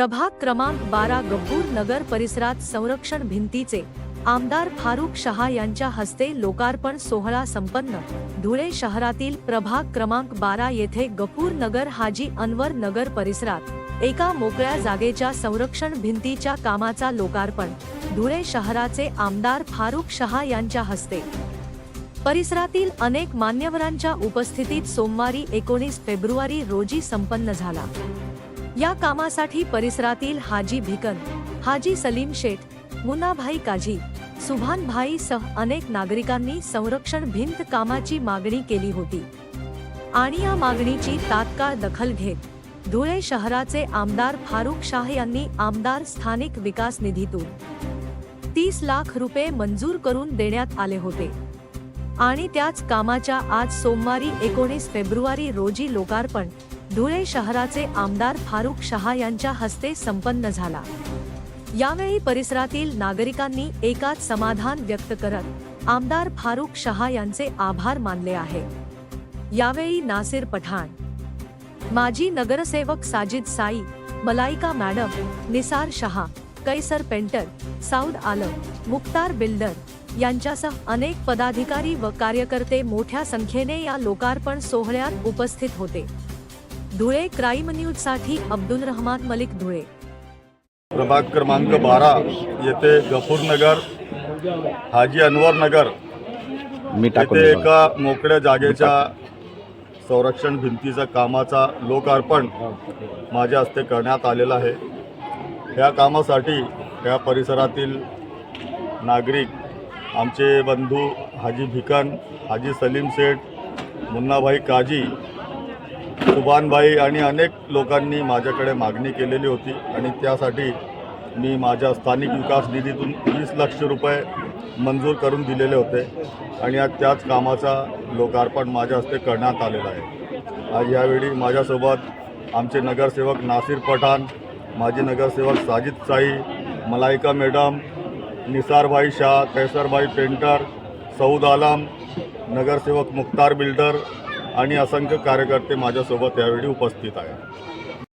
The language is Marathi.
प्रभाग क्रमांक बारा गब्बूर नगर परिसरात संरक्षण भिंतीचे आमदार फारुख शहा यांच्या हस्ते लोकार्पण सोहळा संपन्न. धुळे शहरातील प्रभाग क्रमांक बारा येथे गफूर नगर हाजी अनवर नगर परिसरात एका मोकळ्या जागेच्या संरक्षण भिंतीच्या कामाचा लोकार्पण. धुळे शहराचे आमदार फारुख शहा यांच्या हस्ते. परिसरातील अनेक मान्यवरांच्या उपस्थितीत सोमवारी एकोणीस फेब्रुवारी रोजी संपन्न झाला. या कामासाठी परिसरातील हाजी भिकन हाजी सलीम शेठ मुन्नाभाई काझी सुभानभाई सह अनेक नागरिकांनी संरक्षण भिंत कामाची मागणी केली होती. आणि या मागणीची तात्काळ दखल घेत धुळे शहराचे आमदार फारुख शाह यांनी आमदार स्थानिक विकास निधीतून तीस लाख रुपये मंजूर करून देण्यात आले होते. आणि त्याच कामाच्या आज सोमवारी एकोणीस फेब्रुवारी रोजी लोकार्पण धुळे शहराचे आमदार फारुख शहा यांच्या हस्ते संपन्न झाला. यावेळी परिसरातील नागरिकांनी एकाच समाधान व्यक्त करत आमदार फारुख शहा यांचे आभार मानले आहे. यावेळी नासिर पठाण माजी नगरसेवक Sajid Sai Malaika madam Nisar Shah Kaiser painter Saud Alam Mukhtar builder यांच्यासह अनेक पदाधिकारी व कार्यकर्ते मोठ्या संख्येने या लोकार्पण सोहळ्यात उपस्थित होते. धुळे क्राईम न्यूजसाठी अब्दुल रहमान मलिक धुळे. प्रभाग क्रमांक बारा येथे गफूरनगर हाजी अनवर नगर. येथे. एका मोकळ्या जागेच्या संरक्षण भिंतीचा कामाचा लोकार्पण माझ्या हस्ते करण्यात आलेला आहे. या कामासाठी या परिसरातील नागरिक आमचे बंधू हाजी भिकन हाजी सलीम शेठ मुन्नाभाई काजी सुभानबाई आणि अनेक लोकांनी माझ्याकडे मागणी केलेली होती आणि त्यासाठी मी माझ्या स्थानिक विकास निधीतून वीस लक्ष रुपये मंजूर करून दिलेले होते आणि आज त्याच कामाचा लोकार्पण माझ्या हस्ते करण्यात आलेला आहे. आज यावेळी माझ्यासोबत आमचे नगरसेवक नासिर पठाण माजी नगरसेवक साजिद साई मलायका मॅडम निसारभाई शाह कैसरभाई पेंटर सऊद आलम नगरसेवक मुख्तार बिल्डर आणि असंख्य कार्यकर्ते माझ्यासोबत यावेळी उपस्थित आहेत.